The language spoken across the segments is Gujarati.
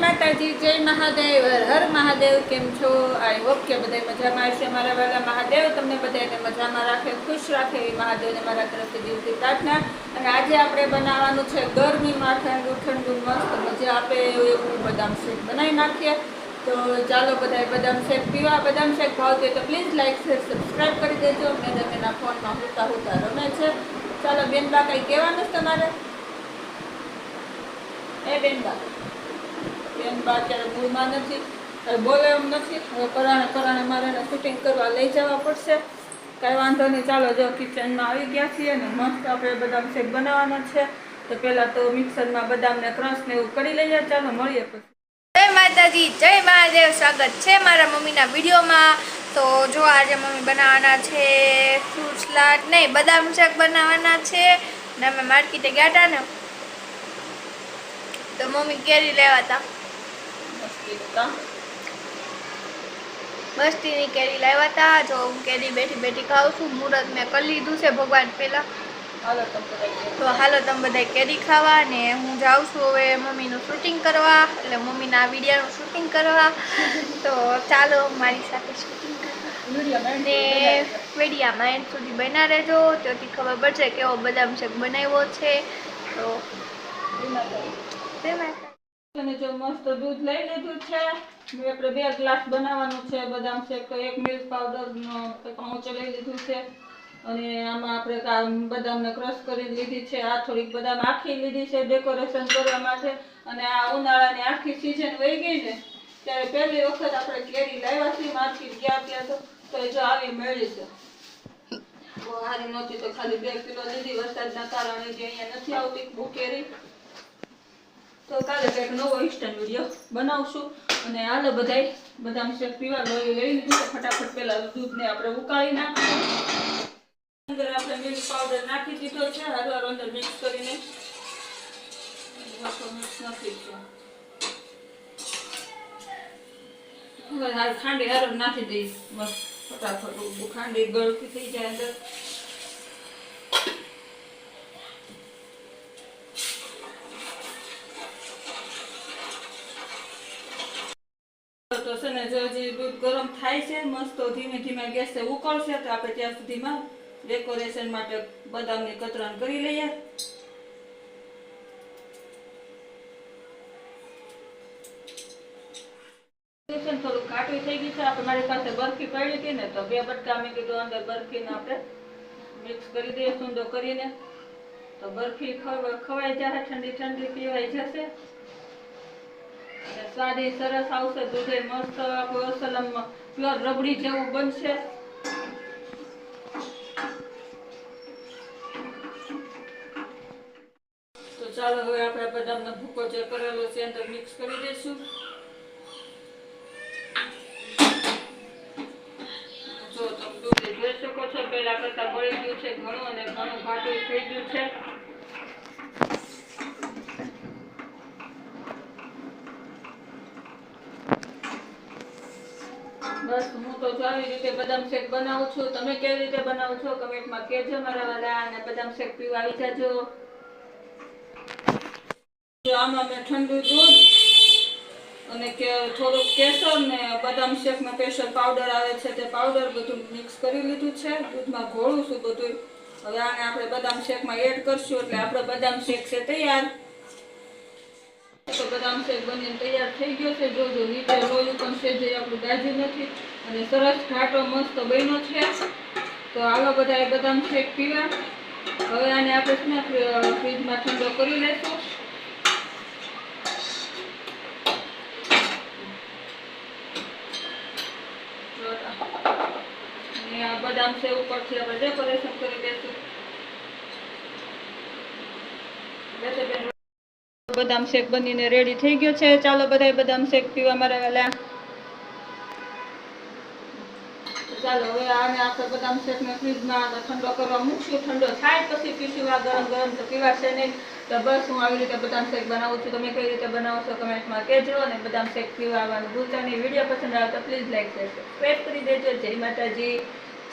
માતાજી, જય મહાદેવ, હર મહાદેવ, કેમ છો? આઈ હોપ કે બધા મજામાં હશે. મારા વાલા મહાદેવ, તમને બધાને મજામાં રાખે, ખુશ રાખે એવી મહાદેવને મારા તરફથી દિવસી પ્રાર્થના. અને આજે આપણે બનાવવાનું છે ગરમીમાં ઠંડુ ઠંડુ મસ્ત મજા આપે એવું બદામ શેક બનાવી નાખીએ. તો ચાલો બધા બદામ શેક પીવા. બદામ શેક ભાવતી તો પ્લીઝ લાઈક શેર સબસ્ક્રાઈબ કરી દેજો. મેં એના ફોનમાં હોતા હોતા રમે છે. ચાલો બેનબા કંઈ કહેવાનું છે તમારે? એ બેનબા બેન અત્યારે મૂળમાં નથી હવે બોલે એમ નથી. હવે પરાણે પરાણે મારે એને શૂટિંગ કરવા લઈ જવા પડશે. કાંઈ વાંધો નહીં, ચાલો જો કિચનમાં આવી ગયા છીએ ને મસ્ત આપણે બદામ શેક બનાવવાનો છે. તો પહેલાં તો મિક્સરમાં બદામને ક્રશ ને એવું કરી લઈએ, ચાલો મળીએ પછી. જય માતાજી, જય મહાદેવ, સ્વાગત છે મારા મમ્મીના વિડીયોમાં. તો જો આજે મમ્મી બનાવવાના છે ફ્રૂટ સલાડ નહીં, બદામ શાક બનાવવાના છે. ને અમે માર્કેટે ગયા હતા ને. તો મમ્મી કેરી લેવા હતા મસ્તીની કેરી લાવ્યા હતા જો હું કેરી બેઠી બેઠી ખાઉં છું મુહૂર્ત મેં કરી લીધું છે ભગવાન પહેલાં હાલો તો હાલો તમે બધા કેરી ખાવા ને હું જાઉં છું હવે મમ્મીનું શૂટિંગ કરવા. એટલે મમ્મીના વિડીયાનું શૂટિંગ કરવા. તો ચાલો મારી સાથે શૂટિંગ કરવા. ને વિડીયામાં એન્ડ સુધી બના રહેજો. ત્યાંથી ખબર પડશે કેવો બદામ શેક બનાવ્યો છે. તો જય માતા અને જો મસ્ત દૂધ લઈ લીધું છે આપણે બે ગ્લાસ બનાવવાનું છે, બદામ શેક તો એક મિલ્ક પાવડરનો પાઉચ લઈ લીધું છે. અને આમાં આપણે બદામને ક્રશ કરી લીધી છે, આ થોડીક બદામ આખી લીધી છે ડેકોરેશન કરવા માટે. અને આ ઉનાળાની આખી સિઝન વહી ગઈ ને, ત્યારે પહેલી વખત આપણે કેરી લાવ્યા છીએ, માર્કેટ ગયા ત્યાં તો તો જો આવી મળી છે. બહુ સારી નહોતી તો ખાલી બે કિલો લીધી, વરસાદના કારણે જે અહીંયા નથી આવતી, બહુ કેરી. તો કાલે કંઈક નવો ઇન્સ્ટન્ટ વીડિયો બનાવશું. અને હાલો બધાય બદામ શેક પીવા લોહી લઈ લીધું ફટાફટ પેલા દૂધને આપણે ઉકાળી નાખીશું. અંદર આપણે મિલ્ક પાવડર નાખી દીધો છે. હાલો અંદર મિક્સ કરીને. મિક્સ mix નાખી દઈશું. હવે હાલ ખાંડી હારો નાખી દઈશ. બસ, ફટાફટ ખાંડી ગળતી થઈ જાય અંદર. તો ને, જો હજી દૂધ ગરમ થાય છે, મસ્ત ધીમે ધીમે ગેસે ઉકળશે, તો આપણે ત્યાં સુધીમાં ડેકોરેશન માટે બદામની કતરણ કરી લઈએ. થોડું ઘાટું થઈ ગયું છે, આપણે મારી પાસે બરફી પડી હતી ને, તો બે બટકા મેં કીધું અંદર બરફીને આપણે મિક્સ કરી દઈએ, સૂંદો કરીને. તો બરફી ખવ- ખવાઈ જશે ઠંડી ઠંડી પીવાઈ જશે. અને સરસ આવશે દૂધે મસ્ત આપણું અસલમમાં. પ્યોર રબડી જેવું બનશે. તો ચાલો હવે આપણે બદામનો ભૂકો જે કરેલો છે અંદર મિક્સ કરી દઈશું. જો તમે દૂધ જોઈ શકો છો, પહેલા કરતા બળી ગયું છે, ઘણું અને ઘણું ઘાટું થઈ ગયું છે. બસ, હું તો જો આવી રીતે બદામ શેક બનાવું છું. તમે કેવી રીતે બનાવો છો? કમેન્ટમાં કહેજો મારા વાલા, અને બદામ શેક પીવા આવી જાજો. આમાં મેં ઠંડુ દૂધ અને કે થોડુંક કેસર ને બદામ શેકમાં કેસર પાવડર આવે છે તે પાવડર બધું મિક્સ કરી લીધું છે. દૂધમાં ઘોળું છું બધું હવે આને આપણે બદામ શેકમાં એડ કરશું, એટલે આપણો બદામ શેક છે તૈયાર. તો શેક બનીને તૈયાર થઈ ગયો છે. જોજો નીચે લોયું પણ છે, જે આપણું દાજ્યું નથી. અને સરસ ઘાટો મસ્ત બન્યો છે. તો આવા બધા બદામ શેક પીવા. હવે આને આપણે ફ્રીજમાં ઠંડો કરી લેશું. બદામ છે ઉપરથી આપણે ડેકોરેશન કરી બેન બદામ શેક બનીને રેડી થઈ ગયો છે. ચાલો બધા બદામ શેક પીવા મારા વાલા ચાલો, હવે આને આપણે બદામ શેકને ફ્રીજમાં ઠંડો કરવા મૂકશું. ઠંડો થાય પછી પીશું. આ ગરમ ગરમ તો પીવાશે નહીં. તો બસ હું આવી રીતે બદામ શેક બનાવું છું. તમે કઈ રીતે બનાવો છો કમેન્ટમાં કહેજો અને બદામ શેક પીવા આવવાનું ભૂલતા નહીં વીડિયો પસંદ આવે તો પ્લીઝ લાઈક શેર સબસ્ક્રાઈબ કરી દેજો. જય માતાજી.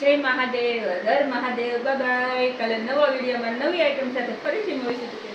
જય મહાદેવ. હર મહાદેવ. બાય કાલે નવા વિડીયોમાં નવી આઈટમ સાથે ફરીથી મળીશું.